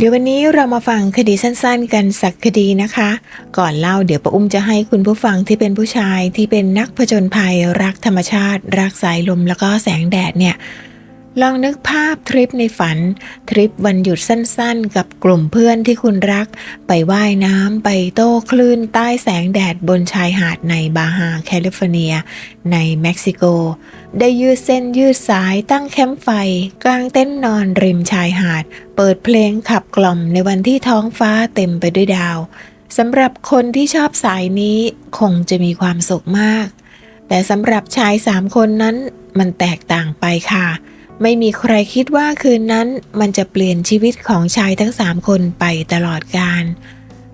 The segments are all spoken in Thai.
เดี๋ยววันนี้เรามาฟังคดีสั้นๆ กันสักคดีนะคะ ก่อนเล่าเดี๋ยวป้าอุ้มจะให้คุณผู้ฟังที่เป็นผู้ชายที่เป็นนักผจญภัยรักธรรมชาติ รักสายลมแล้วก็แสงแดดเนี่ยลองนึกภาพทริปในฝัน ทริปวันหยุดสั้นๆ กับกลุ่มเพื่อนที่คุณรัก ไปว่ายน้ำไปโต้คลื่นใต้แสงแดดบนชายหาดในบาฮาแคลิฟอร์เนีย ในเม็กซิโก ได้ยืดเส้นยืดสายตั้งแคมป์ไฟ กลางเต้นนอนริมชายหาด เปิดเพลงขับกล่อมในวันที่ท้องฟ้าเต็มไปด้วยดาวสำหรับคนที่ชอบสายนี้คงจะมีความสุขมาก แต่สำหรับชายสามคนนั้นมันแตกต่างไปค่ะ ไม่มีใครคิดว่าคืนนั้นมันจะเปลี่ยนชีวิตของชายทั้งสามคนไปตลอดกาล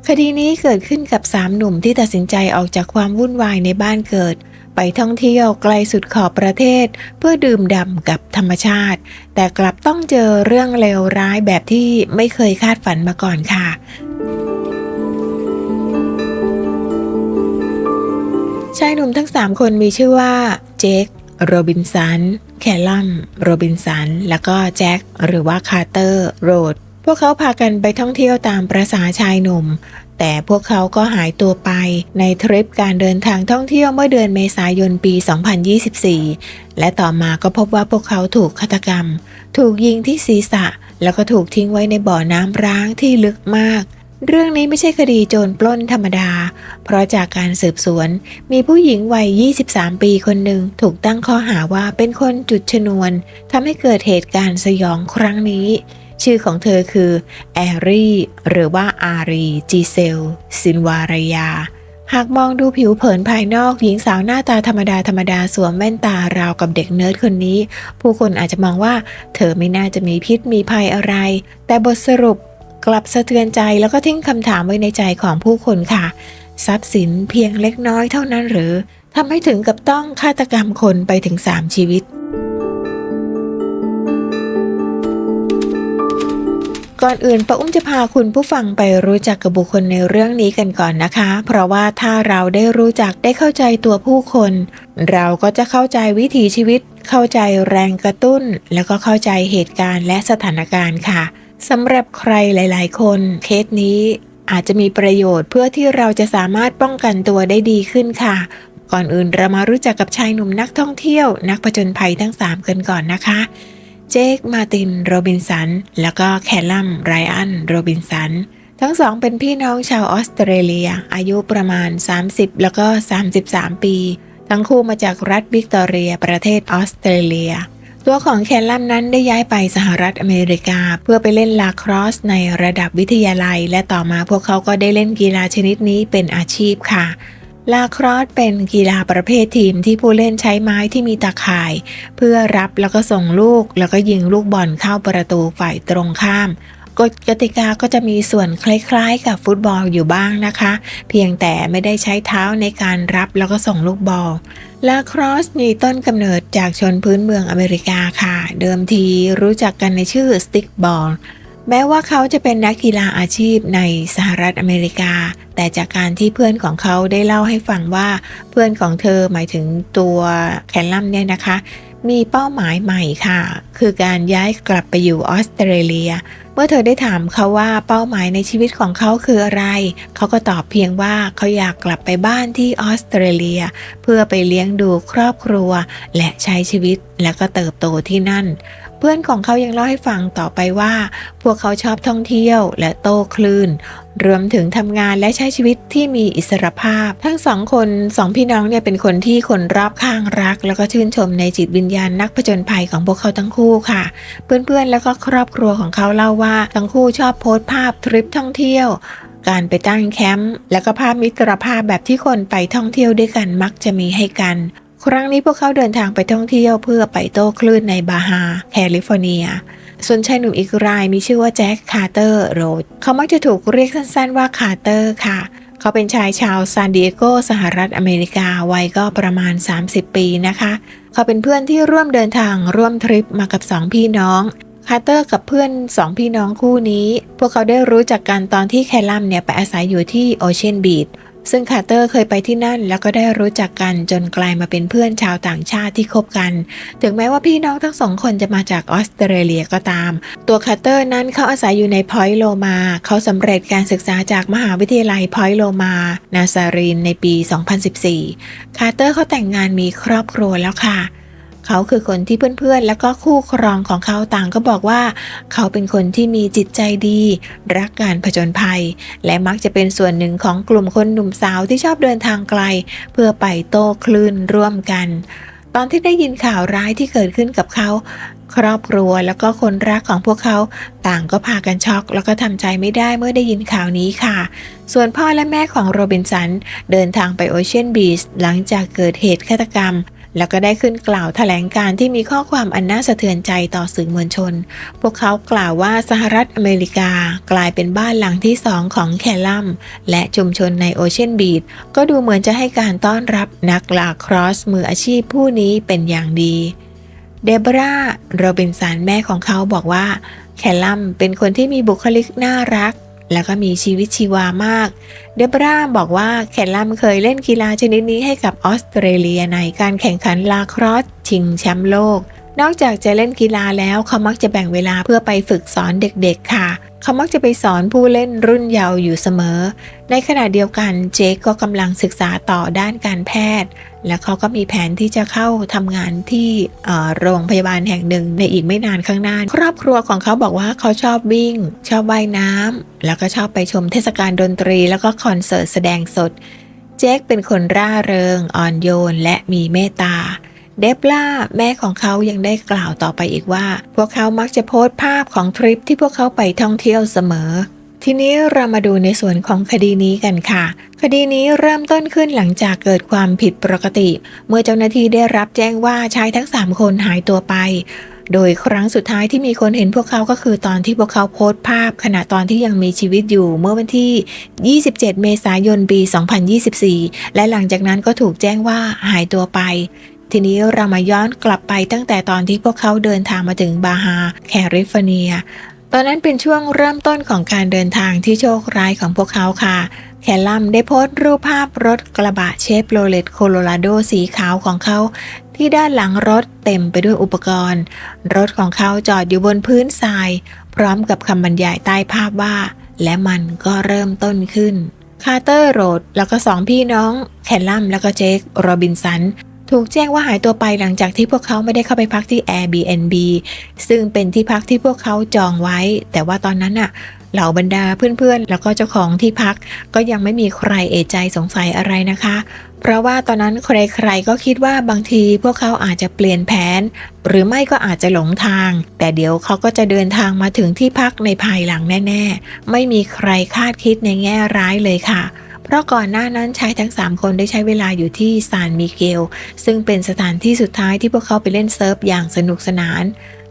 คดีนี้เกิดขึ้นกับสามหนุ่มที่ตัดสินใจออกจากความวุ่นวายในบ้านเกิด ไปท่องเที่ยวไกลสุดขอบประเทศ เพื่อดื่มด่ำกับธรรมชาติ แต่กลับต้องเจอเรื่องเลวร้ายแบบที่ไม่เคยคาดฝันมาก่อนค่ะชายหนุ่มทั้ง 3 คนมีชื่อว่าเจคโรบินสัน แคลลัม โรบินสัน แล้วก็แจ็ค หรือว่าคาร์เตอร์ โรด พวกเขาพากันไปท่องเที่ยวตามประษาชายหนุ่ม แต่พวกเขาก็หายตัวไปในทริปการเดินทางท่องเที่ยวเมื่อเดือนเมษายนปี 2024 และต่อมาก็พบว่าพวกเขาถูกฆาตกรรม ถูกยิงที่ศีรษะ แล้วก็ถูกทิ้งไว้ในบ่อน้ำร้างที่ลึกมากเรื่องนี้ไม่ใช่คดีโจรปล้นธรรมดา เพราะจากการสืบสวน มีผู้หญิงวัย 23 ปีคนหนึ่งถูกตั้งข้อหาว่าเป็นคนจุดชนวนทำให้เกิดเหตุการณ์สยองครั้งนี้ ชื่อของเธอคือแอรี่หรือว่าอารีจีเซลซินวารยา หากมองดูผิวเผินภายนอก หญิงสาวหน้าตาธรรมดาธรรมดาสวมแว่นตาราวกับเด็กเนิร์ดคนนี้ ผู้คนอาจจะมองว่า เธอไม่น่าจะมีพิษมีภัยอะไร แต่บทสรุปกลับสะเทือนใจแล้วก็ทิ้งคำถามไว้ในใจของผู้คนค่ะ ทรัพย์สินเพียงเล็กน้อยเท่านั้นหรือทำให้ถึงกับต้องฆาตกรรมคนไปถึง 3 ชีวิต ก่อนอื่นป้าอุ้มจะพาคุณผู้ฟังไปรู้จักกับบุคคลในเรื่องนี้กันก่อนนะคะ เพราะว่าถ้าเราได้รู้จักได้เข้าใจตัวผู้คน เราก็จะเข้าใจวิถีชีวิต เข้าใจแรงกระตุ้น แล้วก็เข้าใจเหตุการณ์และสถานการณ์ค่ะสำหรับใครหลาย ๆ คนเคสนี้อาจจะมีประโยชน์เพื่อที่เราจะสามารถป้องกันตัวได้ดีขึ้นค่ะ ก่อนอื่นเรามารู้จักกับชายหนุ่มนักท่องเที่ยว นักผจญภัยทั้ง 3 กันก่อนนะคะ เจค มาติน โรบินสัน แล้วก็แคลลัม ไรอัน โรบินสัน ทั้งสองเป็นพี่น้องชาวออสเตรเลีย อายุประมาณ 30 แล้วก็ 33 ปี ทั้งคู่มาจากรัฐวิกตอเรีย ประเทศออสเตรเลีย ตัวของแคลลัมนั้นได้ย้ายไปสหรัฐอเมริกา เพื่อไปเล่นลาครอสในระดับวิทยาลัย และต่อมาพวกเขาก็ได้เล่นกีฬาชนิดนี้เป็นอาชีพค่ะ ลาครอสเป็นกีฬาประเภททีมที่ผู้เล่นใช้ไม้ที่มีตาข่าย เพื่อรับแล้วก็ส่งลูก แล้วก็ยิงลูกบอลเข้าประตูฝ่ายตรงข้ามกฎกติกาก็จะมีส่วนคล้ายๆ กับฟุตบอลอยู่บ้างนะคะ เพียงแต่ไม่ได้ใช้เท้าในการรับแล้วก็ส่งลูกบอลลาครอสมีต้นกำเนิดจากชนพื้นเมืองอเมริกาค่ะ เดิมทีรู้จักกันในชื่อสติ๊กบอล แม้ว่าเขาจะเป็นนักกีฬาอาชีพในสหรัฐอเมริกา แต่จากการที่เพื่อนของเขาได้เล่าให้ฟังว่าเพื่อนของเธอหมายถึงตัวแคนลัมเนี่ยนะคะ มีเป้าหมายใหม่ค่ะ คือการย้ายกลับไปอยู่ออสเตรเลีย เมื่อเธอได้ถามเขาว่าเป้าหมายในชีวิตของเขาคืออะไร เขาก็ตอบเพียงว่าเขาอยากกลับไปบ้านที่ออสเตรเลีย เพื่อไปเลี้ยงดูครอบครัว และใช้ชีวิตและก็เติบโตที่นั่น เพื่อนของเขายังเล่าให้ฟังต่อไปว่า พวกเขาชอบท่องเที่ยวและโต้คลื่น รวมถึงทำงานและใช้ชีวิตที่มีอิสรภาพ ทั้งสองคนสองพี่น้องเนี่ยเป็นคนที่คนรอบข้างรัก แล้วก็ชื่นชมในจิตวิญญาณนักผจญภัยของพวกเขาทั้งคู่ค่ะ เพื่อนๆแล้วก็ครอบครัวของเขาเล่าว่า ทั้งคู่ชอบโพสต์ภาพทริปท่องเที่ยวการไปตั้งแคมป์แล้วก็ภาพมิตรภาพแบบที่คนไปท่องเที่ยวด้วยกันมักจะมีให้กัน ครั้งนี้พวกเขาเดินทางไปท่องเที่ยวเพื่อไปโต้คลื่นในบาฮาแคลิฟอร์เนีย ส่วนชายหนุ่มอีกรายมีชื่อว่าแจ็คคาร์เตอร์โรดเขามักจะถูกเรียกสั้นๆว่าคาร์เตอร์ค่ะ เขาเป็นชายชาวซานดิเอโกสหรัฐอเมริกาวัยก็ประมาณ 30 ปีนะคะ เขาเป็นเพื่อนที่ร่วมเดินทางร่วมทริปมากับสองพี่น้องคาร์เตอร์กับเพื่อนสองพี่น้องคู่นี้ พวกเขาได้รู้จักกันตอนที่แคลัมเนี่ยไปอาศัยอยู่ที่โอเชียนบีช ซึ่งคาร์เตอร์เคยไปที่นั่น แล้วก็ได้รู้จักกันจนกลายมาเป็นเพื่อนชาวต่างชาติที่คบกัน ถึงแม้ว่าพี่น้องทั้งสองคนจะมาจากออสเตรเลียก็ตาม ตัวคาร์เตอร์นั้นเขาอาศัยอยู่ในพอยต์โลมา เขาสำเร็จการศึกษาจากมหาวิทยาลัยพอยต์โลมานาซารินในปี 2014 คาร์เตอร์เขาแต่งงานมีครอบครัวแล้วค่ะ เขาคือคนที่เพื่อนๆ แล้วก็คู่ครองของเขาต่างก็บอกว่า เขาเป็นคนที่มีจิตใจดี รักการผจญภัย และมักจะเป็นส่วนหนึ่งของกลุ่มคนหนุ่มสาวที่ชอบเดินทางไกล เพื่อไปโต้คลื่นร่วมกัน ตอนที่ได้ยินข่าวร้ายที่เกิดขึ้นกับเขาครอบครัวแล้วก็คนรักของพวกเขาต่างก็พากันช็อก แล้วก็ทำใจไม่ได้เมื่อได้ยินข่าวนี้ค่ะ ส่วนพ่อและแม่ของโรบินสัน เดินทางไปโอเชียนบีชหลังจากเกิดเหตุฆาตกรรม แล้วก็ได้ขึ้นกล่าวแถลงการที่มีข้อความอันน่าสะเทือนใจต่อสื่อมวลชน พวกเขากล่าวว่าสหรัฐอเมริกากลายเป็นบ้านหลังที่สองของแคลลัมและชุมชนในโอเชียนบีชก็ดูเหมือนจะให้การต้อนรับนักลาครอสมืออาชีพผู้นี้เป็นอย่างดี เดบราโรบินสันแม่ของเขาบอกว่าแคลลัมเป็นคนที่มีบุคลิกน่ารัก แล้วก็มีชีวิตชีวามาก เดบราบอกว่าแคลลัมเคยเล่นกีฬาชนิดนี้ให้กับออสเตรเลียในการแข่งขันลาครอสชิงแชมป์โลก นอกจากจะเล่นกีฬาแล้วเขามักจะแบ่งเวลาเพื่อไปฝึกสอนเด็กๆค่ะ เขามักจะไปสอนผู้เล่นรุ่นเยาว์อยู่เสมอ ในขณะเดียวกันเจคก็กำลังศึกษาต่อด้านการแพทย์ และเขาก็มีแผนที่จะเข้าทำงานที่โรงพยาบาลแห่งหนึ่งในอีกไม่นานข้างหน้า ครอบครัวของเขาบอกว่าเขาชอบวิ่ง ชอบว่ายน้ำแล้วก็ชอบไปชมเทศกาลดนตรี แล้วก็คอนเสิร์ตแสดงสด เจคเป็นคนร่าเริง อ่อนโยน และมีเมตตาเดบล่าแม่ของเขายังได้กล่าวต่อไปอีกว่า พวกเขามักจะโพสต์ภาพของทริปที่พวกเขาไปท่องเที่ยวเสมอ ทีนี้เรามาดูในส่วนของคดีนี้กันค่ะ คดีนี้เริ่มต้นขึ้นหลังจากเกิดความผิดปกติ เมื่อเจ้าหน้าที่ได้รับแจ้งว่าชายทั้ง 3 คนหายตัวไป โดยครั้งสุดท้ายที่มีคนเห็นพวกเขาก็คือตอนที่พวกเขาโพสต์ภาพ ขณะตอนที่ยังมีชีวิตอยู่เมื่อวันที่ 27 เมษายนปี 2024 และหลังจากนั้นก็ถูกแจ้งว่าหายตัวไปทีนี้เรามาย้อนกลับไปตั้งแต่ตอนที่พวกเขาเดินทางมาถึงบาฮาแคลิฟอร์เนีย ตอนนั้นเป็นช่วงเริ่มต้นของการเดินทางที่โชคร้ายของพวกเขาค่ะ แคลลัมได้โพสต์รูปภาพรถกระบะเชฟโรเลตโคโลราโดสีขาวของเขา ที่ด้านหลังรถเต็มไปด้วยอุปกรณ์ รถของเขาจอดอยู่บนพื้นทราย พร้อมกับคำบรรยายใต้ภาพว่า และมันก็เริ่มต้นขึ้นคาร์เตอร์โรดแล้วก็สองพี่น้อง แคลลัมแล้วก็เจคโรบินสัน ถูกแจ้งว่าหายตัวไปหลังจากที่พวกเขาไม่ได้เข้าไปพักที่ Airbnb ซึ่งเป็นที่พักที่พวกเขาจองไว้ แต่ว่าตอนนั้นน่ะเหล่าบรรดาเพื่อนๆ แล้วก็เจ้าของที่พักก็ยังไม่มีใครเอะใจสงสัยอะไรนะคะ เพราะว่าตอนนั้นใครๆก็คิดว่าบางทีพวกเขาอาจจะเปลี่ยนแผน หรือไม่ก็อาจจะหลงทาง แต่เดี๋ยวเขาก็จะเดินทางมาถึงที่พักในภายหลังแน่ ๆ ไม่มีใครคาดคิดในแง่ร้ายเลยค่ะ เพราะก่อนหน้านั้นชายทั้ง 3 คนได้ใช้เวลาอยู่ที่ซานมิเกล ซึ่งเป็นสถานที่สุดท้ายที่พวกเขาไปเล่นเซิร์ฟอย่างสนุกสนาน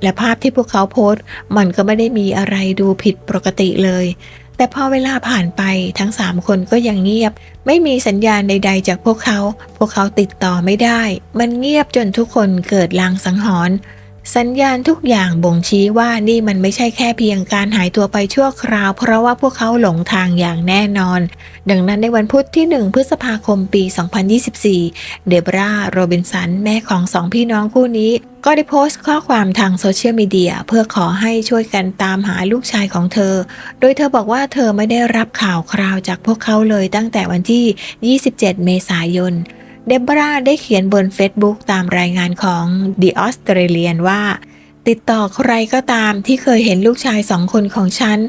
และภาพที่พวกเขาโพสต์ มันก็ไม่ได้มีอะไรดูผิดปกติเลย แต่พอเวลาผ่านไปทั้ง 3 คนก็ยังเงียบ ไม่มีสัญญาณใด ๆ จากพวกเขา พวกเขาติดต่อไม่ได้ มันเงียบจนทุกคนเกิดลางสังหรณ์ สัญญาณทุกอย่างบ่งชี้ว่านี่มันไม่ใช่แค่เพียงการหายตัวไปชั่วคราว เพราะว่าพวกเขาหลงทางอย่างแน่นอน ดังนั้นในวันพุธที่ 1 พฤษภาคมปี 2024 เดบราโรบินสัน แม่ของสองพี่น้องคู่นี้ ก็ได้โพสต์ข้อความทางโซเชียลมีเดียเพื่อขอให้ช่วยกันตามหาลูกชายของเธอ โดยเธอบอกว่าเธอไม่ได้รับข่าวคราวจากพวกเขาเลยตั้งแต่วันที่ 27 เมษายน เดบราได้เขียนบน Facebook ตามรายงานของ The Australian ว่า ติดต่อใครก็ตามที่เคยเห็นลูกชายสองคนของฉัน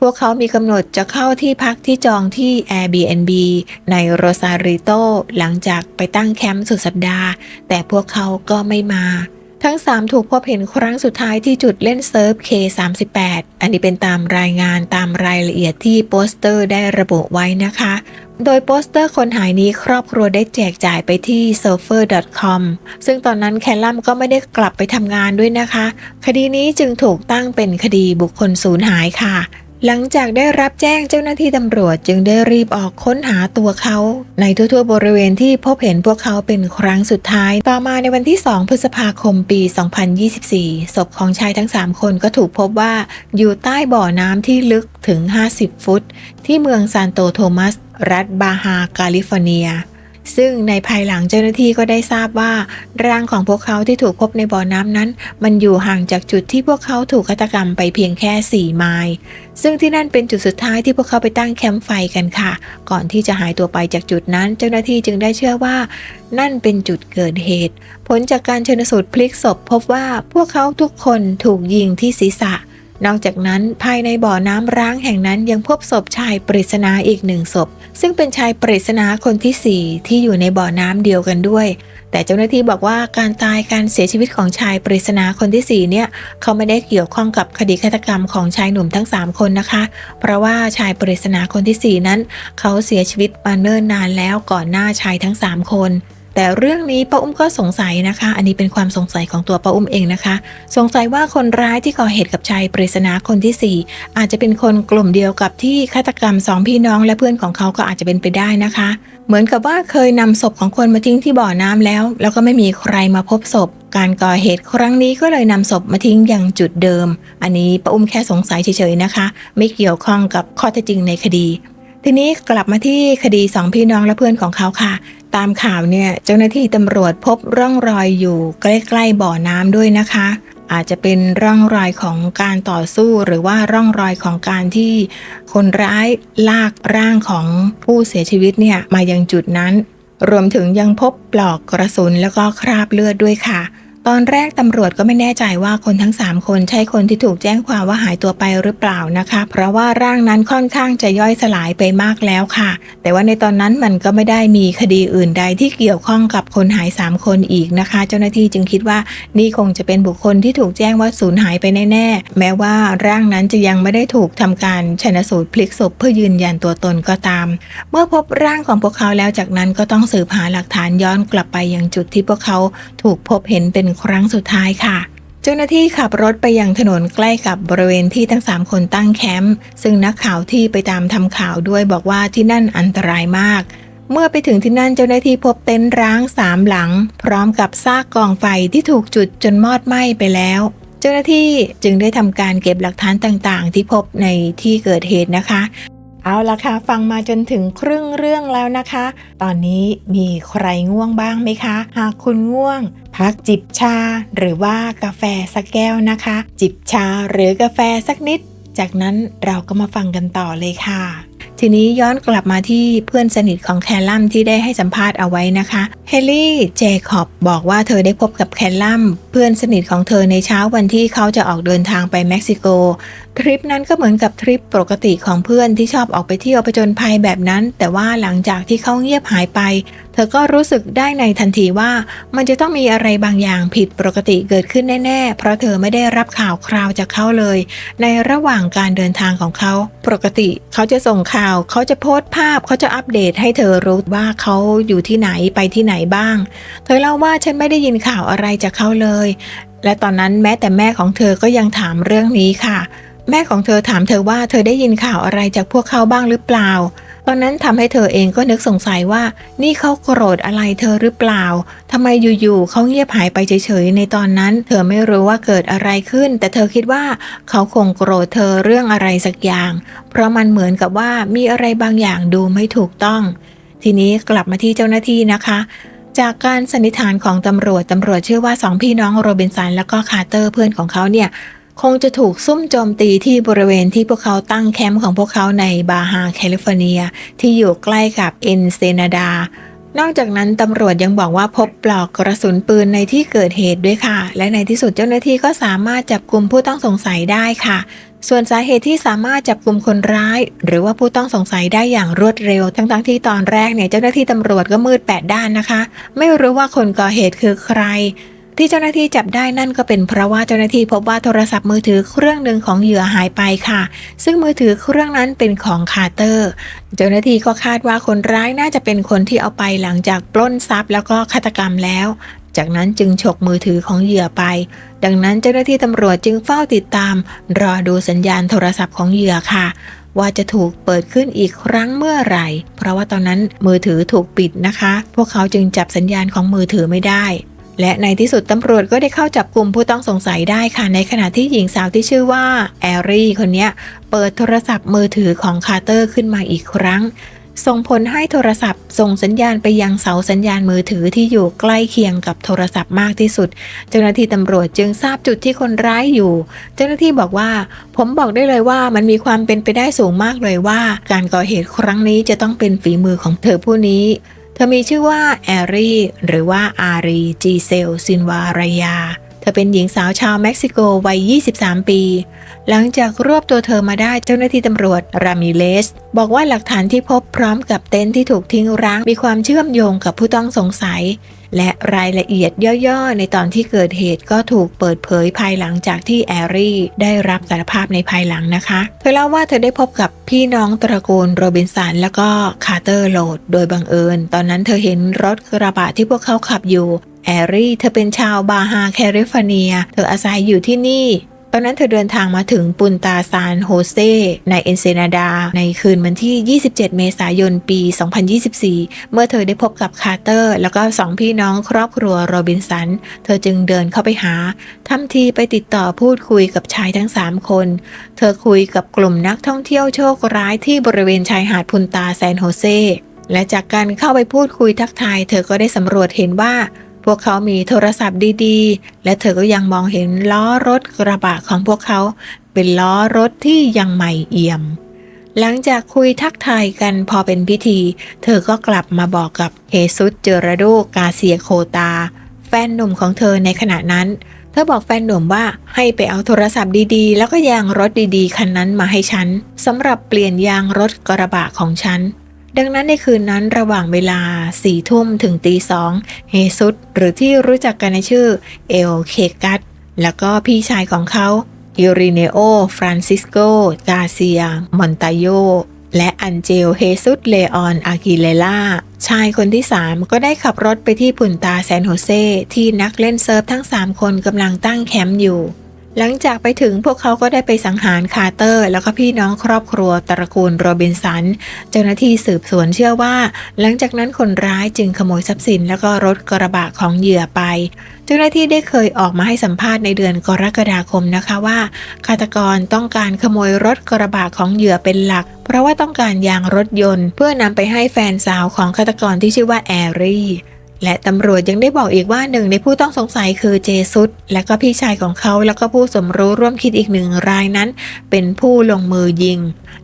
พวกเขามีกำหนดจะเข้าที่พักที่จองที่ Airbnb ในโรซาริโตหลังจากไปตั้งแคมป์สุดสัปดาห์ แต่พวกเขาก็ไม่มา ทั้ง 3 ถูกพบเห็นครั้งสุดท้ายที่จุดเล่นเซิร์ฟ K38 อันนี้เป็นตามรายงานตามรายละเอียดที่โปสเตอร์ได้ระบุไว้นะคะ โดยโปสเตอร์คนหายนี้ครอบครัวได้แจกจ่ายไปที่ surfer.com ซึ่งตอนนั้นแคลลัมก็ไม่ได้กลับไปทำงานด้วยนะคะ คดีนี้จึงถูกตั้งเป็นคดีบุคคลสูญหายค่ะ หลังจากได้รับแจ้งเจ้าหน้าที่ตำรวจจึงได้รีบออกค้นหาตัวเขา ในทั่วๆ บริเวณที่พบเห็นพวกเขาเป็นครั้งสุดท้าย ต่อมาในวันที่ 2 พฤษภาคมปี 2024 ศพของชายทั้ง 3 คนก็ถูกพบว่าอยู่ใต้บ่อน้ำที่ลึกถึง 50 ฟุต ที่เมืองซานโตโทมัส รัฐบาฮา แคลิฟอร์เนีย ซึ่งในภายหลังเจ้าหน้าที่ก็ได้ทราบว่า ร่างของพวกเขาที่ถูกพบในบ่อน้ำนั้น มันอยู่ห่างจากจุดที่พวกเขาถูกฆาตกรรมไปเพียงแค่ 4 ไมล์ซึ่งที่นั่นเป็นจุดสุดท้ายที่พวกเขาไปตั้งแคมป์ไฟกันค่ะ ก่อนที่จะหายตัวไปจากจุดนั้น เจ้าหน้าที่จึงได้เชื่อว่า นั่นเป็นจุดเกิดเหตุ ผลจากการชนสูตรพลิกศพพบว่าพวกเขาทุกคนถูกยิงที่ศีรษะ นอกจากนั้นภายในบ่อน้ำร้างแห่งนั้นยังพบศพชายปริศนาอีกหนึ่งศพ ซึ่งเป็นชายปริศนาคนที่ 4 ที่อยู่ในบ่อน้ำเดียวกันด้วย แต่เจ้าหน้าที่บอกว่าการตายการเสียชีวิตของชายปริศนาคนที่ 4 เนี่ย เขาไม่ได้เกี่ยวข้องกับคดีฆาตกรรมของชายหนุ่มทั้ง 3 คนนะคะ เพราะว่าชายปริศนาคนที่ 4 นั้น เขาเสียชีวิตมาเนิ่นนานแล้วก่อนหน้าชายทั้ง 3 คน แต่เรื่องนี้ป้าอุ้มก็สงสัยนะคะ อันนี้เป็นความสงสัยของตัวป้าอุ้มเองนะคะ สงสัยว่าคนร้ายที่ก่อเหตุกับชายปริศนาคนที่ 4 อาจจะเป็นคนกลุ่มเดียวกับที่ฆาตกรรมสองพี่น้องและเพื่อนของเขาก็อาจจะเป็นไปได้นะคะ เหมือนกับว่าเคยนำศพของคนมาทิ้งที่บ่อน้ำแล้ว แล้วก็ไม่มีใครมาพบศพ การก่อเหตุครั้งนี้ก็เลยนำศพมาทิ้งอย่างจุดเดิม อันนี้ป้าอุ้มแค่สงสัยเฉยๆนะคะ ไม่เกี่ยวข้องกับข้อเท็จจริงในคดีทีนี้กลับมาที่คดีสองพี่น้องและเพื่อนของเขาค่ะ ตามข่าวเนี่ยเจ้าหน้าที่ตำรวจพบร่องรอยอยู่ใกล้ๆบ่อน้ำด้วยนะคะ อาจจะเป็นร่องรอยของการต่อสู้หรือว่าร่องรอยของการที่คนร้ายลากร่างของผู้เสียชีวิตเนี่ยมายังจุดนั้น รวมถึงยังพบปลอกกระสุนแล้วก็คราบเลือดด้วยค่ะ ตอนแรกตำรวจก็ไม่แน่ใจว่าคนทั้ง 3 คนใช่คนที่ถูกแจ้งความว่าหายตัวไปหรือเปล่านะคะ เพราะว่าร่างนั้นค่อนข้างจะย่อยสลายไปมากแล้วค่ะ แต่ว่าในตอนนั้นมันก็ไม่ได้มีคดีอื่นใดที่เกี่ยวข้องกับคนหาย 3 คนอีกนะคะ เจ้าหน้าที่จึงคิดว่านี่คงจะเป็นบุคคลที่ถูกแจ้งว่าสูญหายไปแน่ๆ แม้ว่าร่างนั้นจะยังไม่ได้ถูกทำการชนสูตรพลิกศพเพื่อยืนยันตัวตนก็ตาม เมื่อพบร่างของพวกเขาแล้วจากนั้นก็ต้องสืบหาหลักฐานย้อนกลับไปยังจุดที่พวกเขาถูกพบเห็นเป็นครั้งสุดท้ายค่ะ เจ้าหน้าที่ขับรถไปยังถนนใกล้กับบริเวณที่ทั้ง 3 คนตั้งแคมป์ซึ่งนักข่าวที่ไปตามทำข่าวด้วยบอกว่าที่นั่นอันตรายมาก เมื่อไปถึงที่นั่นเจ้าหน้าที่พบเต็นท์ร้างสามหลัง พร้อมกับซากกองไฟที่ถูกจุดจนมอดไหม้ไปแล้วเจ้าหน้าที่จึงได้ทำการเก็บหลักฐานต่างๆ ที่พบในที่เกิดเหตุนะคะ เอาละค่ะ ฟังมาจนถึงครึ่งเรื่องแล้วนะคะ ตอนนี้มีใครง่วงบ้างไหมคะ หากคุณง่วง พักจิบชาหรือว่ากาแฟสักแก้วนะคะ จิบชาหรือกาแฟสักนิด จากนั้นเราก็มาฟังกันต่อเลยค่ะ ทีนี้ย้อนกลับมาที่เพื่อนสนิทของแคลลัมที่ได้ให้สัมภาษณ์เอาไว้นะคะเฮลี่เจคอบบอกว่าเธอได้พบกับแคลลัมเพื่อนสนิทของเธอในเช้าวันที่เขาจะออกเดินทางไปเม็กซิโกทริปนั้นก็เหมือนกับทริปปกติของเพื่อนที่ชอบออกไปเที่ยวผจญภัยแบบนั้น แต่ว่าหลังจากที่เขาเงียบหายไป เธอก็รู้สึกได้ในทันทีว่ามันจะต้องมีอะไรบางอย่างผิดปกติเกิดขึ้นแน่ๆ เพราะเธอไม่ได้รับข่าวคราวจากเขาเลย ในระหว่างการเดินทางของเขา ปกติเขาจะส่งข่าวเขาจะโพสต์ภาพเขาจะอัปเดตให้เธอรู้ว่าเขาอยู่ที่ไหนไปที่ไหนบ้าง เธอเล่าว่าฉันไม่ได้ยินข่าวอะไรจากเขาเลย และตอนนั้นแม้แต่แม่ของเธอก็ยังถามเรื่องนี้ค่ะ แม่ของเธอถามเธอว่าเธอได้ยินข่าวอะไรจากพวกเขาบ้างหรือเปล่า ตอนนั้นทำให้เธอเองก็นึกสงสัยว่า นี่เขาโกรธอะไรเธอหรือเปล่าทำไมอยู่ๆเขาเงียบหายไปเฉยๆในตอนนั้น เธอไม่รู้ว่าเกิดอะไรขึ้น แต่เธอคิดว่าเขาคงโกรธเธอเรื่องอะไรสักอย่าง เพราะมันเหมือนกับว่ามีอะไรบางอย่างดูไม่ถูกต้อง ทีนี้กลับมาที่เจ้าหน้าที่นะคะจากการสันนิษฐานของตำรวจ ตำรวจเชื่อว่าสองพี่น้องโรบินสันและก็คาร์เตอร์เพื่อนของเขาเนี่ย คงจะถูกซุ่มโจมตีที่บริเวณที่พวกเขาตั้งแคมป์ของพวกเขาในบาฮาแคลิฟอร์เนีย ที่อยู่ใกล้กับเอนเซนาดา นอกจากนั้นตำรวจยังบอกว่าพบปลอกกระสุนปืนในที่เกิดเหตุด้วยค่ะ และในที่สุดเจ้าหน้าที่ก็สามารถจับกลุ่มผู้ต้องสงสัยได้ค่ะ ส่วนสาเหตุที่สามารถจับกลุ่มคนร้าย หรือว่าผู้ต้องสงสัยได้อย่างรวดเร็ว ทั้งๆที่ตอนแรกเนี่ยเจ้าหน้าที่ตำรวจก็มืดแปดด้านนะคะ ไม่รู้ว่าคนก่อเหตุคือใคร ที่เจ้าหน้าที่จับได้นั่นก็เป็นเพราะว่าเจ้าหน้าที่พบว่าโทรศัพท์มือถือเครื่องหนึ่งของเหยื่อหายไปค่ะ ซึ่งมือถือเครื่องนั้นเป็นของคาร์เตอร์ เจ้าหน้าที่ก็คาดว่าคนร้ายน่าจะเป็นคนที่เอาไปหลังจากปล้นทรัพย์แล้วก็ฆาตกรรมแล้ว จากนั้นจึงฉกมือถือของเหยื่อไป ดังนั้นเจ้าหน้าที่ตำรวจจึงเฝ้าติดตาม รอดูสัญญาณโทรศัพท์ของเหยื่อค่ะ ว่าจะถูกเปิดขึ้นอีกครั้งเมื่อไหร่ เพราะว่าตอนนั้นมือถือถูกปิดนะคะ พวกเขาจึงจับสัญญาณของมือถือไม่ได้ และในที่สุดตำรวจก็ได้เข้าจับกลุ่มผู้ต้องสงสัยได้ค่ะ ในขณะที่หญิงสาวที่ชื่อว่าแอรี่คนนี้เปิดโทรศัพท์มือถือของคาร์เตอร์ขึ้นมาอีกครั้ง ส่งผลให้โทรศัพท์ ส่งสัญญาณไปยังเสาสัญญาณมือถือที่อยู่ใกล้เคียงกับโทรศัพท์มากที่สุด เจ้าหน้าที่ตำรวจจึงทราบจุดที่คนร้ายอยู่ เจ้าหน้าที่บอกว่า ผมบอกได้เลยว่ามันมีความเป็นไปได้สูงมากเลยว่า การก่อเหตุครั้งนี้จะต้องเป็นฝีมือของเธอผู้นี้ เธอมีชื่อว่าแอรีหรือว่าอารีจีเซลซินวารายา เธอเป็นหญิงสาวชาวเม็กซิโกวัย 23 ปี หลังจากรวบตัวเธอมาได้เจ้าหน้าที่ตำรวจรามิเลส บอกว่าหลักฐานที่พบพร้อมกับเต็นท์ที่ถูกทิ้งร้าง มีความเชื่อมโยงกับผู้ต้องสงสัย และรายละเอียดย่อๆ ในตอนที่เกิดเหตุก็ถูกเปิดเผยภายหลังจากที่แอรี่ได้รับสารภาพในภายหลังนะคะ เธอเล่าว่าเธอได้พบกับพี่น้องตระกูลโรบินสันแล้วก็คาร์เตอร์โหลดโดยบังเอิญ ตอนนั้นเธอเห็นรถกระบะที่พวกเขาขับอยู่แอรี่ เธอเป็นชาวบาฮาแคลิฟอร์เนีย เธออาศัยอยู่ที่นี่ ตอนนั้นเธอเดินทางมาถึงปุนตาซานโฮเซ ในเอนเซนาดา ในคืนวันที่ 27 เมษายนปี 2024 เมื่อเธอได้พบกับคาร์เตอร์ แล้วก็สองพี่น้องครอบครัวโรบินสัน เธอจึงเดินเข้าไปหาทำทีไปติดต่อพูดคุยกับชายทั้ง 3 คน เธอคุยกับกลุ่มนักท่องเที่ยวโชคร้ายที่บริเวณชายหาดพุนตาแซนโฮเซและจากการเข้าไปพูดคุยทักทาย เธอก็ได้สำรวจเห็นว่า พวกเขามีโทรศัพท์ดีๆ และเธอก็ยังมองเห็นล้อรถกระบะของพวกเขา เป็นล้อรถที่ยังใหม่เอี่ยม หลังจากคุยทักทายกันพอเป็นพิธี เธอก็กลับมาบอกกับเฮซุสเจอราโดกาเซียโคตา แฟนหนุ่มของเธอในขณะนั้น เธอบอกแฟนหนุ่มว่าให้ไปเอาโทรศัพท์ดีๆ แล้วก็ยางรถดีๆ คันนั้นมาให้ฉันสำหรับเปลี่ยนยางรถกระบะของฉัน ดังนั้นในคืนนั้นระหว่างเวลาสี่ทุ่มถึงตีสองเฮซุสหรือที่รู้จักกันในชื่อเอลเคกัสแล้วก็พี่ชายของเขาอิริเนโอ ฟรานซิสโก กาเซีย มอนตาโย และอันเจล เฮซุสเลออน อากิเลล่า ชายคนที่ 3 ก็ได้ขับรถไปที่ปุ่นตาแซนโฮเซ ที่นักเล่นเซิร์ฟทั้ง 3 คนกำลังตั้งแคมป์อยู่ หลังจากไปถึงพวกเขาก็ได้ไปสังหารคาร์เตอร์ แล้วก็พี่น้องครอบครัวตระกูลโรบินสัน เจ้าหน้าที่สืบสวนเชื่อว่า หลังจากนั้นคนร้ายจึงขโมยทรัพย์สิน แล้วก็รถกระบะของเหยื่อไป เจ้าหน้าที่ได้เคยออกมาให้สัมภาษณ์ในเดือนกรกฎาคมนะคะว่าฆาตกรต้องการขโมยรถกระบะของเหยื่อเป็นหลัก เพราะว่าต้องการยางรถยนต์ เพื่อนำไปให้แฟนสาวของฆาตกรที่ชื่อว่าแอรี่ และตำรวจยังได้บอกอีกว่าหนึ่งในผู้ต้องสงสัยคือเจซุสและก็พี่ชายของเขาแล้วก็ผู้สมรู้ร่วมคิดอีกหนึ่งรายนั้น เป็นผู้ลงมือยิง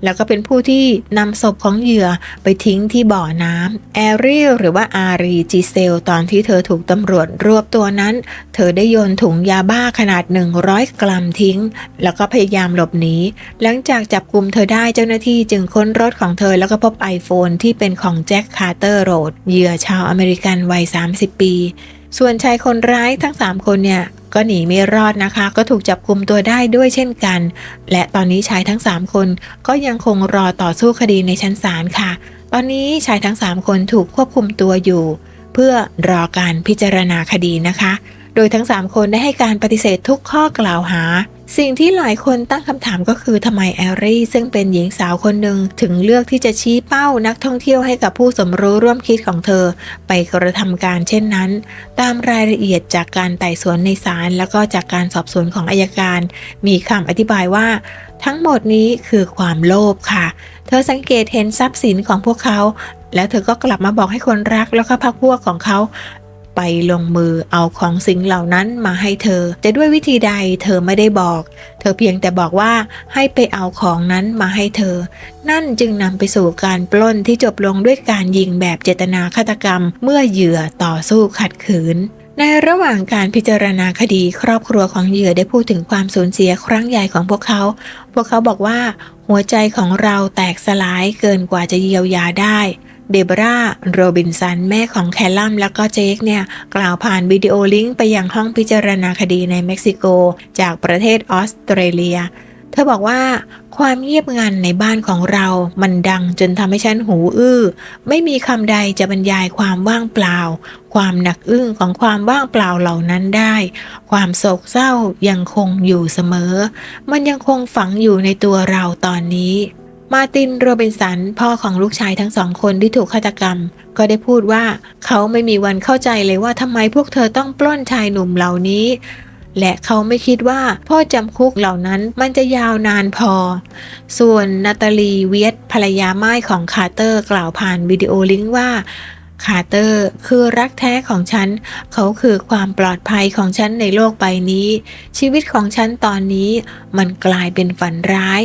แล้วก็เป็นผู้ที่นำศพของเหยื่อไปทิ้งที่บ่อน้ำแอรีหรือว่าอารีจีเซลตอนที่เธอถูกตำรวจรวบตัวนั้น เธอได้โยนถุงยาบ้าขนาด 100 กรัมทิ้ง แล้วก็พยายามหลบหนีหลังจากจับกลุ่มเธอได้เจ้าหน้าที่จึงค้นรถของเธอแล้วก็พบ iPhone ที่เป็นของแจ็คคาร์เตอร์โรดเหยื่อชาวอเมริกันวัย 30 ปี ส่วนชายคนร้ายทั้ง 3 คนเนี่ยก็หนีไม่รอดนะคะ ก็ถูกจับกลุมตัวได้ด้วยเช่นกัน และตอนนี้ชายทั้ง 3 คนก็ยังคงรอต่อสู้คดีในชั้นศาลค่ะ ตอนนี้ชายทั้ง 3 คนถูกควบคุมตัวอยู่ เพื่อรอการพิจารณาคดีนะคะ โดยทั้ง 3 คนได้ให้การปฏิเสธทุกข้อกล่าวหา สิ่งที่หลายคนตั้งคำถามก็คือทำไมแอลรี่ ซึ่งเป็นหญิงสาวคนหนึ่งถึงเลือกที่จะชี้เป้านักท่องเที่ยวให้กับผู้สมรู้ร่วมคิดของเธอ ไปกระทำการเช่นนั้น ตามรายละเอียดจากการไต่สวนในศาลแล้วก็จากการสอบสวนของอายการ มีคำอธิบายว่า ทั้งหมดนี้คือความโลภค่ะ เธอสังเกตเห็นทรัพย์สินของพวกเขาแล้วเธอก็กลับมาบอกให้คนรักแล้วก็พักพวกของเขา ไปลงมือเอาของสิ่งเหล่านั้นมาให้เธอ แต่ด้วยวิธีใดเธอไม่ได้บอก เธอเพียงแต่บอกว่าให้ไปเอาของนั้นมาให้เธอ นั่นจึงนำไปสู่การปล้นที่จบลงด้วยการยิงแบบเจตนาฆาตกรรม เมื่อเหยื่อต่อสู้ขัดขืนในระหว่างการพิจารณาคดีครอบครัวของเหยื่อได้พูดถึงความสูญเสียครั้งใหญ่ของพวกเขา พวกเขาบอกว่า หัวใจของเราแตกสลายเกินกว่าจะเยียวยาได้ เดบราโรบินสัน แม่ของแคลลัมแล้วก็เจคเนี่ย กล่าวผ่านวิดีโอลิงก์ไปยังห้องพิจารณาคดีในเม็กซิโก จากประเทศออสเตรเลียเเธอบอกว่าความเงียบงันในบ้านของเรา มันดังจนทำให้ฉันหูอื้อ ไม่มีคำใดจะบรรยายความว่างเปล่า ความหนักอึ้งของความว่างเปล่าเหล่านั้นได้ ความโศกเศร้ายังคงอยู่เสมอ มันยังคงฝังอยู่ในตัวเราตอนนี้ มาตินโรเบนสัน พ่อของลูกชายทั้งสองคนที่ถูกฆาตกรรม ก็ได้พูดว่าเขาไม่มีวันเข้าใจเลยว่าทำไมพวกเธอต้องปล้นชายหนุ่มเหล่านี้ และเขาไม่คิดว่าพ่อจำคุกเหล่านั้นมันจะยาวนานพอ ส่วนนาตาลีเวียตภรรยาไม้ของคาร์เตอร์กล่าวผ่านวิดีโอลิงก์ว่าคาร์เตอร์คือรักแท้ของฉัน เขาคือความปลอดภัยของฉันในโลกใบนี้ ชีวิตของฉันตอนนี้มันกลายเป็นฝันร้าย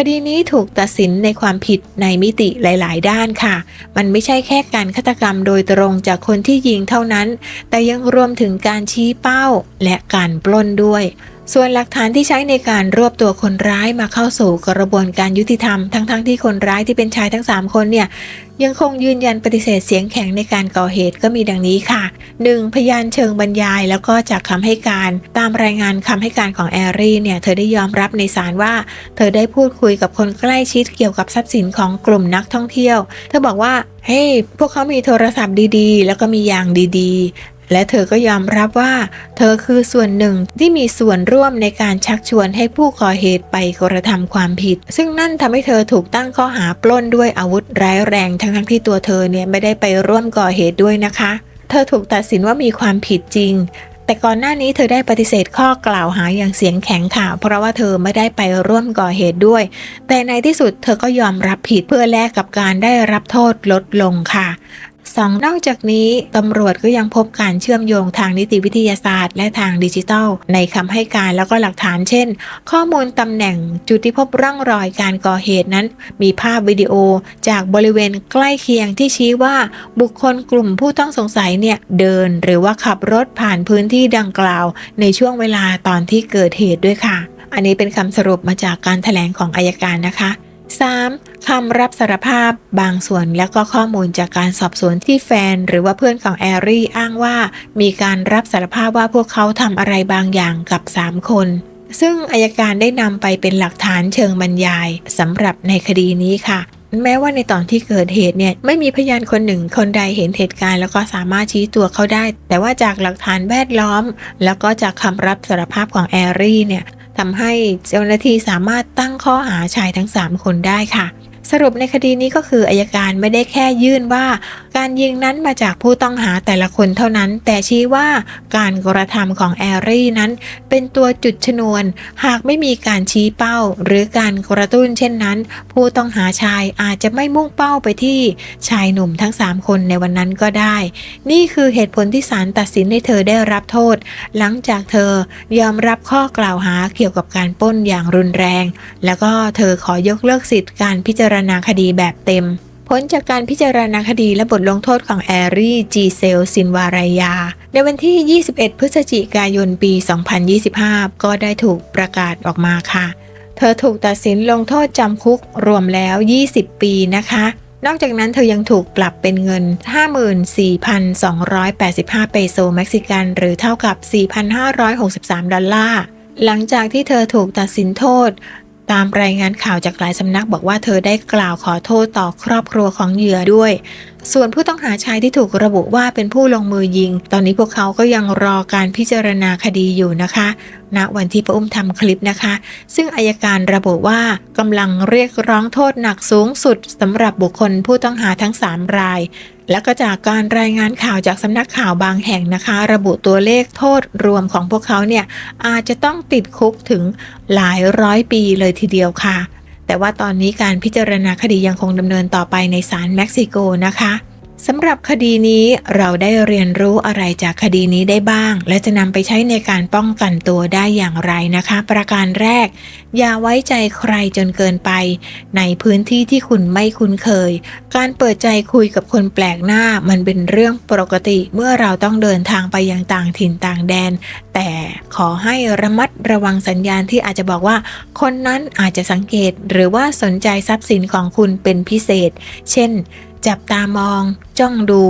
คดีนี้ถูกตัดสินในความผิดในมิติหลาย ๆ ด้านค่ะ มันไม่ใช่แค่การฆาตกรรมโดยตรงจากคนที่ยิงเท่านั้น แต่ยังรวมถึงการชี้เป้าและการปล้นด้วย ส่วนหลักฐานที่ใช้ในการรวบตัวคนร้ายมาเข้าสู่กระบวนการยุติธรรม ทั้งๆทที่คนร้ายที่เป็นชายทั้ง 3 คนเนี่ยยังคงยืนยันปฏิเสธเสียงแข็งในการก่อเหตุก็มีดังนี้ค่ะ 1. พยานเชิงบรรยายแล้วก็จากคำให้การ ตามรายงานคำให้การของแอรี่เนี่ยเธอได้ยอมรับในศาลว่า เธอได้พูดคุยกับคนใกล้ชิดเกี่ยวกับทรัพย์สินของกลุ่มนักท่องเที่ยว เธอบอกว่าเฮ้ hey, พวกเขามีโทรศัพท์ดีๆ แล้วก็มียางดีๆ และเธอก็ยอมรับว่า เธอคือส่วนหนึ่งที่มีส่วนร่วมในการชักชวนให้ผู้ก่อเหตุไปกระทำความผิด ซึ่งนั่นทำให้เธอถูกตั้งข้อหาปล้นด้วยอาวุธร้ายแรงทั้งที่ตัวเธอเนี่ยไม่ได้ไปร่วมก่อเหตุด้วยนะคะ เธอถูกตัดสินว่ามีความผิดจริงแต่ก่อนหน้านี้เธอได้ปฏิเสธข้อกล่าวหาอย่างเสียงแข็งค่ะ เพราะว่าเธอไม่ได้ไปร่วมก่อเหตุด้วย แต่ในที่สุดเธอก็ยอมรับผิดเพื่อแลกกับการได้รับโทษลดลงค่ะ สองนอกจากนี้ตำรวจก็ยังพบการเชื่อมโยงทางนิติวิทยาศาสตร์ และทางดิจิทัล ในคำให้การแล้วก็หลักฐานเช่น ข้อมูลตำแหน่งจุดที่พบร่องรอยการก่อเหตุนั้น มีภาพวิดีโอจากบริเวณใกล้เคียงที่ชี้ว่าบุคคลกลุ่มผู้ต้องสงสัยเนี่ยเดินหรือว่าขับรถผ่านพื้นที่ดังกล่าว ในช่วงเวลาตอนที่เกิดเหตุด้วยค่ะ อันนี้เป็นคำสรุปมาจากการถแถลงของอายการนะคะ 3. คำรับสารภาพบางส่วนและก็ข้อมูลจากการสอบสวนที่แฟน หรือว่าเพื่อนของแอรี่อ้างว่า มีการรับสารภาพว่าพวกเขาทำอะไรบางอย่างกับ 3 คน ซึ่งอายการได้นำไปเป็นหลักฐานเชิงบรรยายสำหรับในคดีนี้ค่ะ แม้ว่าในตอนที่เกิดเหตุเนี่ยไม่มีพยานคนหนึ่งคนใดเห็นเหตุการณ์แล้วก็สามารถชี้ตัวเขาได้ แต่ว่าจากหลักฐานแวดล้อม แล้วก็จากคำรับสารภาพของแอรี่เนี่ย ทำให้เจ้าหน้าที่สามารถตั้งข้อหาชายทั้ง 3 คนได้ค่ะ สรุปในคดีนี้ก็คืออายการไม่ได้แค่ยื่นว่า การยิงนั้นมาจากผู้ต้องหาแต่ละคนเท่านั้น แต่ชี้ว่าการกระทำของแอรี่นั้น เป็นตัวจุดชนวน หากไม่มีการชี้เป้า หรือการกระตุ้นเช่นนั้น ผู้ต้องหาชายอาจจะไม่มุ่งเป้าไปที่ชายหนุ่มทั้ง 3 คนในวันนั้นก็ได้ นี่คือเหตุผลที่ศาลตัดสินให้เธอได้รับโทษ หลังจากเธอยอมรับข้อกล่าวหาเกี่ยวกับการป้นอย่างรุนแรง แล้วก็เธอขอยกเลิกสิทธิ์การพิจารณาคดีแบบเต็ม ผลจากการพิจารณาคดีและบทลงโทษของแอรี่จีเซลซินวารายา ในวันที่ 21 พฤศจิกายนปี 2025 ก็ได้ถูกประกาศออกมาค่ะ เธอถูกตัดสินลงโทษจำคุกรวมแล้ว 20 ปีนะคะนอกจากนั้นเธอยังถูกปรับเป็นเงิน 54,285 เปโซเม็กซิกัน หรือเท่ากับ 4,563 ดอลลาร์ หลังจากที่เธอถูกตัดสินโทษ ตามรายงานข่าวจากหลายสำนักบอกว่าเธอได้กล่าวขอโทษต่อครอบครัวของเหยื่อด้วย ส่วนผู้ต้องหาชายที่ถูกระบุว่าเป็นผู้ลงมือยิง ตอนนี้พวกเขาก็ยังรอการพิจารณาคดีอยู่นะคะณวันที่ป้าอุ้มทำคลิปนะคะ ซึ่งอายการระบุว่ากำลังเรียกร้องโทษหนักสูงสุดสำหรับบุคคลผู้ต้องหาทั้ง 3 ราย และก็จากการรายงานข่าวจากสำนักข่าวบางแห่งนะคะ ระบุตัวเลขโทษรวมของพวกเขาเนี่ยอาจจะต้องติดคุกถึงหลายร้อยปีเลยทีเดียวค่ะ แต่ว่าตอนนี้การพิจารณาคดียังคงดำเนินต่อไปในศาลเม็กซิโกนะคะ สำหรับคดีนี้เราได้เรียนรู้อะไรจากคดีนี้ได้บ้าง และจะนำไปใช้ในการป้องกันตัวได้อย่างไรนะคะ ประการแรก อย่าไว้ใจใครจนเกินไป ในพื้นที่ที่คุณไม่คุ้นเคย การเปิดใจคุยกับคนแปลกหน้ามันเป็นเรื่องปกติเมื่อเราต้องเดินทางไปยังต่างถิ่นต่างแดน แต่ขอให้ระมัดระวังสัญญาณที่อาจจะบอกว่า คนนั้นอาจจะสังเกตหรือว่าสนใจทรัพย์สินของคุณเป็นพิเศษ เช่น จับตามอง จ้องดู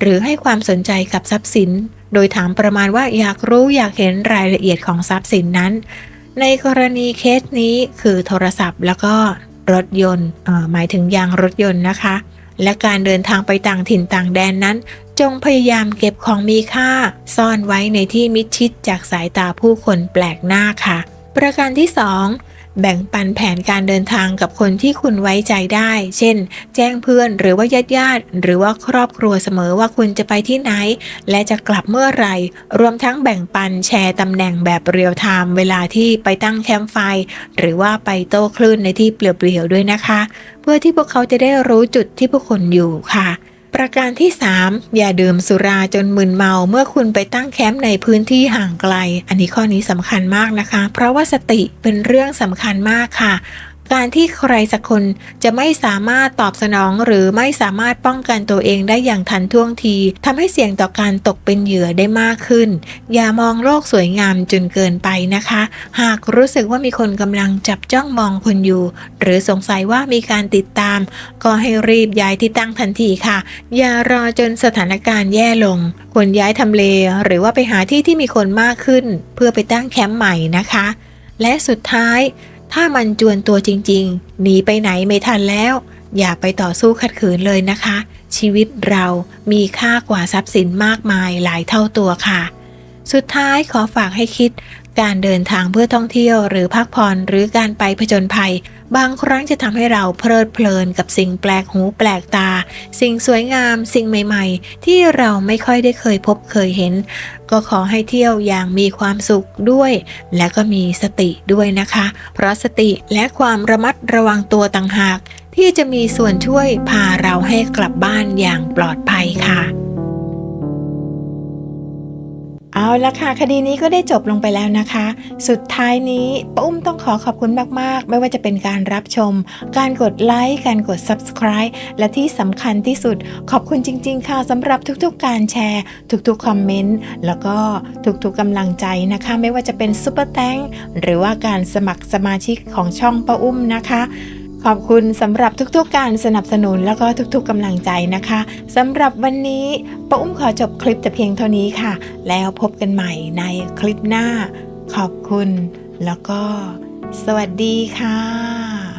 หรือให้ความสนใจกับทรัพย์สิน โดยถามประมาณว่าอยากรู้อยากเห็นรายละเอียดของทรัพย์สินนั้น ในกรณีเคสนี้คือโทรศัพท์แล้วก็รถยนต์หมายถึงยางรถยนต์นะคะ และการเดินทางไปต่างถิ่นต่างแดนนั้น จงพยายามเก็บของมีค่า ซ่อนไว้ในที่มิดชิดจากสายตาผู้คนแปลกหน้าค่ะ ประการที่ 2 แบ่งปันแผนการเดินทางกับคนที่คุณไว้ใจได้ เช่น แจ้งเพื่อนหรือว่าญาติญาติหรือว่าครอบครัวเสมอว่าคุณจะไปที่ไหน และจะกลับเมื่อไหร่ รวมทั้งแบ่งปันแชร์ตำแหน่งแบบเรียลไทม์เวลาที่ไปตั้งแคมป์ไฟ หรือว่าไปโต้คลื่นในที่เปลี่ยวๆด้วยนะคะ เพื่อที่พวกเขาจะได้รู้จุดที่พวกคุณอยู่ค่ะ ประการที่ 3 อย่าดื่มสุราจนมึนเมาเมื่อคุณไปตั้งแคมป์ในพื้นที่ห่างไกล อันนี้ข้อนี้สำคัญมากนะคะ เพราะว่าสติเป็นเรื่องสำคัญมากค่ะ การที่ใครสักคนจะไม่สามารถตอบสนองหรือไม่สามารถป้องกันตัวเองได้อย่างทันท่วงทีทำให้เสี่ยงต่อการตกเป็นเหยื่อได้มากขึ้น อย่ามองโลกสวยงามจนเกินไปนะคะ หากรู้สึกว่ามีคนกำลังจับจ้องมองคุณอยู่ หรือสงสัยว่ามีการติดตาม ก็ให้รีบย้ายที่ตั้งทันทีค่ะ อย่ารอจนสถานการณ์แย่ลงควรย้ายทำเล หรือว่าไปหาที่ที่มีคนมากขึ้น เพื่อไปตั้งแคมป์ใหม่นะคะ และสุดท้าย ถ้ามันจวนตัวจริง ๆ หนีไปไหนไม่ทันแล้ว อย่าไปต่อสู้ขัดขืนเลยนะคะ ชีวิตเรามีค่ากว่าทรัพย์สินมากมายหลายเท่าตัวค่ะ สุดท้ายขอฝากให้คิด การเดินทางเพื่อท่องเที่ยวหรือพักผ่อนหรือการไปผจญภัย บางครั้งจะทำให้เราเพลิดเพลินกับสิ่งแปลกหูแปลกตา สิ่งสวยงาม สิ่งใหม่ ๆ ที่เราไม่ค่อยได้เคยพบเคยเห็น ก็ขอให้เที่ยวอย่างมีความสุขด้วย และก็มีสติด้วยนะคะ เพราะสติและความระมัดระวังตัวต่างหาก ที่จะมีส่วนช่วยพาเราให้กลับบ้านอย่างปลอดภัยค่ะ เอาละค่ะ คดีนี้ก็ได้จบลงไปแล้วนะคะ สุดท้ายนี้ป้าอุ้มต้องขอขอบคุณมาก ๆ ไม่ว่าจะเป็นการรับชม การกดไลค์ การกด subscribe และที่สำคัญที่สุด ขอบคุณจริง ๆ ค่ะสำหรับทุกๆ การแชร์ ทุกๆ คอมเมนต์ แล้วก็ทุกๆกำลังใจนะคะ ไม่ว่าจะเป็นซุปเปอร์แตงหรือว่าการสมัครสมาชิกของช่องป้าอุ้มนะคะ ขอบคุณสำหรับทุกๆ การสนับสนุนแล้วก็ทุกๆกำลังใจนะคะสำหรับวันนี้ป้าอุ้มขอจบคลิปแต่เพียงเท่านี้ค่ะ แล้วพบกันใหม่ในคลิปหน้า ขอบคุณ แล้วก็ สวัสดีค่ะ